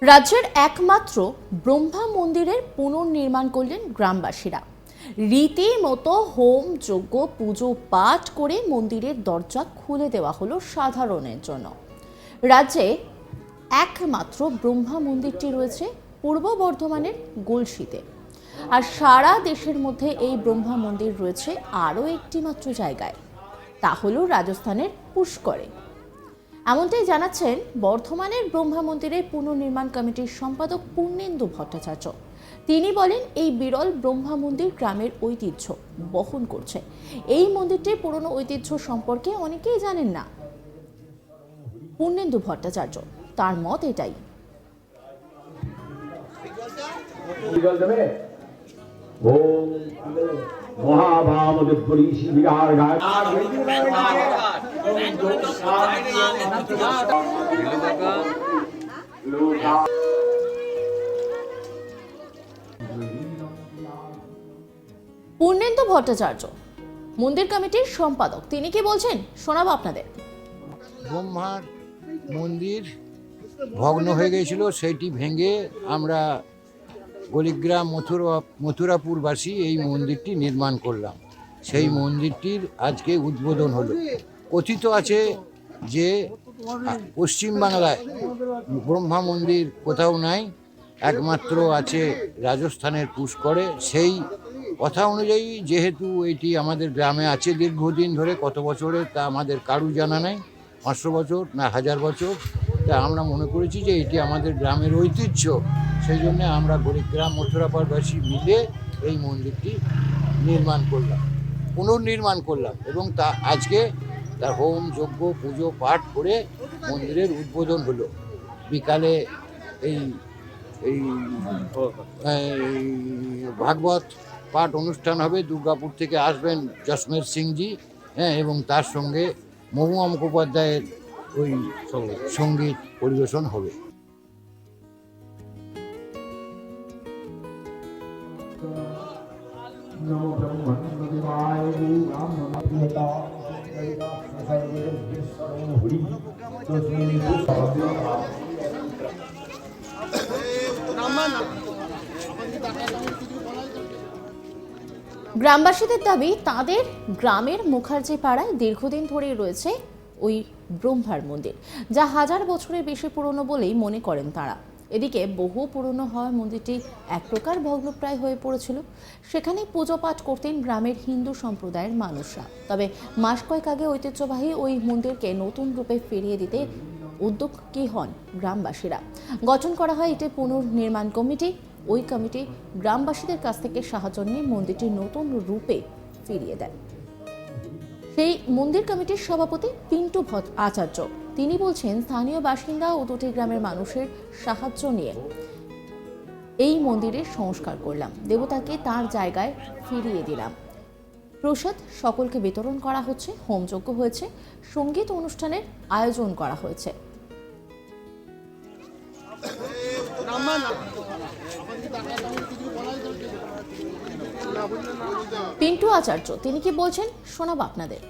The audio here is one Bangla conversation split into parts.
রাজ্যের একমাত্র ব্রহ্মা মন্দিরের পুনর্নির্মাণ করলেন গ্রামবাসীরা। রীতিমতো হোম, যজ্ঞ, পুজো, পাঠ করে মন্দিরের দরজা খুলে দেওয়া হলো সাধারণের জন্য। রাজ্যে একমাত্র ব্রহ্মা মন্দিরটি রয়েছে পূর্ব বর্ধমানের গুলশিতে। আর সারা দেশের মধ্যে এই ব্রহ্মা মন্দির রয়েছে আরও একটি মাত্র জায়গায়। তা হলো রাজস্থানের পুষ্করে। এমনটাই জানাচ্ছেন বর্ধমানের ব্রহ্মা মন্দিরের পুনর্নির্মাণ কমিটির সম্পাদক পূর্ণেন্দু ভট্টাচার্য। তিনি বলেন এই বিরল ব্রহ্মা মন্দির গ্রামের ঐতিহ্য বহন করছে। এই মন্দিরটির পুরনো ঐতিহ্য সম্পর্কে অনেকেই জানেন না। পূর্ণেন্দু ভট্টাচার্য তার মত এটাই। জল পূর্ণেন্দু ভট্টাচার্য। মন্দির কমিটির সম্পাদক। তিনি কি বলছেন? শোনাবো আপনাদের। ব্রহ্মার মন্দির ভগ্ন হয়ে গিয়েছিল, সেইটি ভেঙে আমরা গলিগ্রাম মথুরা, মথুরাপুরবাসী এই মন্দিরটি নির্মাণ করলাম। সেই মন্দিরটির আজকে উদ্বোধন হলো। কথিত আছে যে পশ্চিমবাংলায় ব্রহ্মা মন্দির কোথাও নাই, একমাত্র আছে রাজস্থানের পুষ্করে। সেই কথা অনুযায়ী যেহেতু এটি আমাদের গ্রামে আছে দীর্ঘদিন ধরে, কত বছরে তা আমাদের কারু জানা নাই, পাঁচশো বছর না হাজার বছর, তা আমরা মনে করেছি যে এটি আমাদের গ্রামের ঐতিহ্য। সেই জন্য আমরা গরিগ্রাম মথুরাপাড়বাসী মিলে এই মন্দিরটি নির্মাণ করলাম, পুনর্নির্মাণ করলাম এবং তা আজকে তার হোম যজ্ঞ পুজো পাঠ করে মন্দিরের উদ্বোধন হলো। বিকালে এই এই ভাগবত পাঠ অনুষ্ঠান হবে। দুর্গাপুর থেকে আসবেন জসমের সিংজি হ্যাঁ এবং তার সঙ্গে মহুয়া মুখোপাধ্যায়ের ওই সংগীত। পরিবেশন হবে। নমো ব্রহ্মণ্যদেবায় গ্রামবাসীদের দাবি, তাদের গ্রামের মুখার্জি পাড়ায় দীর্ঘদিন ধরেই রয়েছে ওই ব্রহ্মার মন্দির, যা হাজার বছরের বেশি পুরনো বলেই মনে করেন তারা। এদিকে বহু পুরনো হওয়া মন্দিরটি এক প্রকার ভগ্নপ্রায় হয়ে পড়েছিল। সেখানে পুজো পাঠ করতেন গ্রামের হিন্দু সম্প্রদায়ের মানুষরা। তবে মাস কয়েক আগে ঐতিহ্যবাহী ওই মন্দিরকে নতুন রূপে ফিরিয়ে দিতে উদ্যোগ উদ্যোগী হন গ্রামবাসীরা। গঠন করা হয় এটি পুনর্নির্মাণ কমিটি। ওই কমিটি গ্রামবাসীদের কাছ থেকে সাহায্য নিয়ে মন্দিরটি নতুন রূপে ফিরিয়ে দেয়। সেই মন্দির কমিটির সভাপতি পিন্টু ভট আচার্য। তিনি বলছেন, স্থানীয় বাসিন্দা ও দুটি গ্রামের মানুষের সাহায্য নিয়ে এই মন্দিরের সংস্কার করলাম। দেবতাকে তার জায়গায় ফিরিয়ে দিলাম। প্রসাদ সকলকে বিতরণ করা হচ্ছে, হোমযজ্ঞ হয়েছে, সংগীত অনুষ্ঠানের আয়োজন করা হয়েছে। পিন্টু আচার্য, তিনি কি বলছেন? শোনাবো আপনাদের।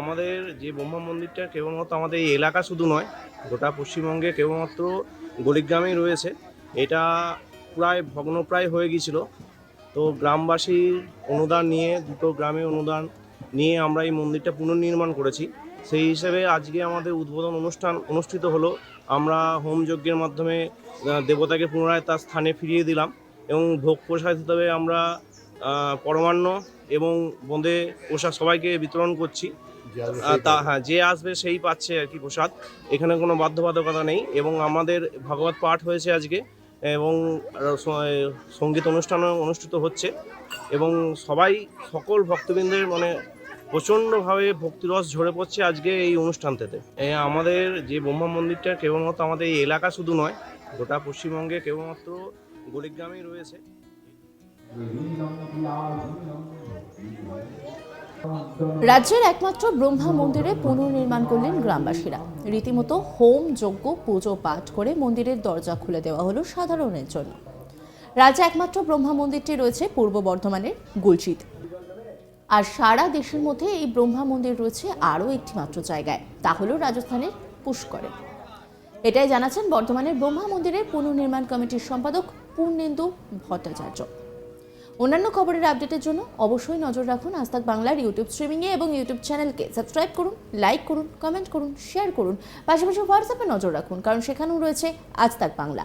আমাদের যে ব্রহ্মা মন্দিরটা কেবলমাত্র আমাদের এই এলাকা শুধু নয়, গোটা পশ্চিমবঙ্গে কেবলমাত্র গলিগ্রামেই রয়েছে। এটা প্রায় ভগ্নপ্রায় হয়ে গিয়েছিল। তো গ্রামবাসীর অনুদান নিয়ে, দুটো গ্রামে অনুদান নিয়ে আমরা এই মন্দিরটা পুনর্নির্মাণ করেছি। সেই হিসেবে আজকে আমাদের উদ্বোধন অনুষ্ঠান অনুষ্ঠিত হলো। আমরা হোম যজ্ঞের মাধ্যমে দেবতাকে পুনরায় তার স্থানে ফিরিয়ে দিলাম এবং ভোগ প্রসাদ হিসেবে আমরা পরমান্ন এবং বোঁদে প্রসাদ সবাইকে বিতরণ করছি। তা হ্যাঁ যে আসবে সেই পাচ্ছে আর কি প্রসাদ। এখানে কোনো বাধ্যবাধকতা নেই এবং আমাদের ভাগবত পাঠ হয়েছে আজকে এবং সংগীত অনুষ্ঠানও অনুষ্ঠিত হচ্ছে এবং সবাই সকল ভক্তবৃন্দের মানে প্রচণ্ডভাবে ভক্তিরস ঝরে পড়ছে আজকে এই অনুষ্ঠানটাতে। আমাদের যে ব্রহ্মা মন্দিরটা কেবলমাত্র আমাদের এই এলাকা শুধু নয়, গোটা পশ্চিমবঙ্গে কেবলমাত্র গলিগ্রামেই রয়েছে। রাজ্যের একমাত্র ব্রহ্মা মন্দিরে পুনর্নির্মাণ করলেন গ্রামবাসীরা। রীতিমতো হোম, যজ্ঞ, পুজো, পাঠ করে মন্দিরের দরজা খুলে দেওয়া হলো সাধারণের জন্য। রাজ্যে একমাত্র ব্রহ্মা মন্দিরটি রয়েছে পূর্ব বর্ধমানের গুলশিত। আর সারা দেশের মধ্যে এই ব্রহ্মা মন্দির রয়েছে আরও একটি মাত্র জায়গায়। তা হলো রাজস্থানের পুষ্করে। এটাই জানাচ্ছেন বর্ধমানের ব্রহ্মা মন্দিরের পুনর্নির্মাণ কমিটির সম্পাদক পূর্ণেন্দু ভট্টাচার্য। অন্যান্য খবরের আপডেটের জন্য অবশ্যই নজর রাখুন আস্তাক বাংলার ইউটিউব স্ট্রিমিংয়ে এবং ইউটিউব চ্যানেলকে। সাবস্ক্রাইব করুন, লাইক করুন, কমেন্ট করুন, শেয়ার করুন। পাশাপাশি হোয়াটসঅ্যাপে নজর রাখুন, কারণ সেখানেও রয়েছে আজ তাক বাংলা।